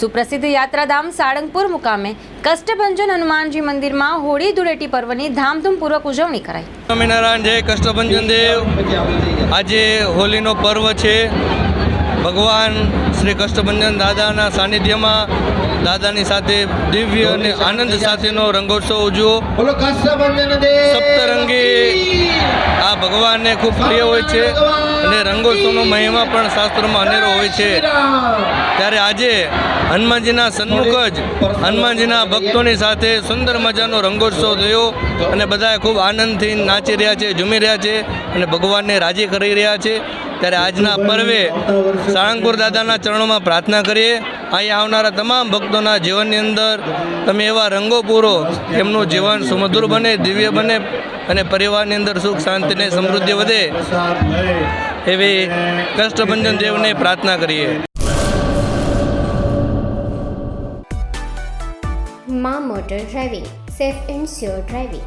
સુપ્રસિદ્ધ યાત્રાધામ સાળંગપુર મુકામે કષ્ટભંજન હનુમાનજી મંદિરમાં હોળી ધૂળેટી પર્વની ધામધૂમપૂર્વક ઉજવણી કરાઈ. સ્વામિનારાયણ જય કષ્ટભંજન દેવ. આજે હોલીનો પર્વ છે. ભગવાન શ્રી કષ્ટભંજન દાદાના સાનિધ્યમાં દાદાની સાથે દિવ્ય અને આનંદ સાથેનો રંગોત્સવ ઉજવો. સપ્તરંગી ભગવાનને ખૂબ પ્રિય હોય છે અને રંગોત્સવનો મહિમા પણ શાસ્ત્રોમાં અનેરો હોય છે. ત્યારે આજે હનુમાનજીના સન્મુખ જ હનુમાનજીના ભક્તોની સાથે સુંદર મજાનો રંગોત્સવ થયો અને બધાએ ખૂબ આનંદથી નાચી રહ્યા છે, ઝૂમી રહ્યા છે અને ભગવાનને રાજી કરી રહ્યા છે. ત્યારે આજના પર્વે સાળંગપુર દાદાના ચરણોમાં પ્રાર્થના કરીએ. અહીં આવનારા તમામ ભક્તોના જીવનની અંદર તમે એવા રંગો પૂરો, એમનું જીવન સુમધુર બને, દિવ્ય બને અને પરિવારની અંદર સુખ, શાંતિ અને સમૃદ્ધિ વધે. એવી કષ્ટભંજન દેવને પ્રાર્થના કરીએ. માં motor driving, safe and sure driving.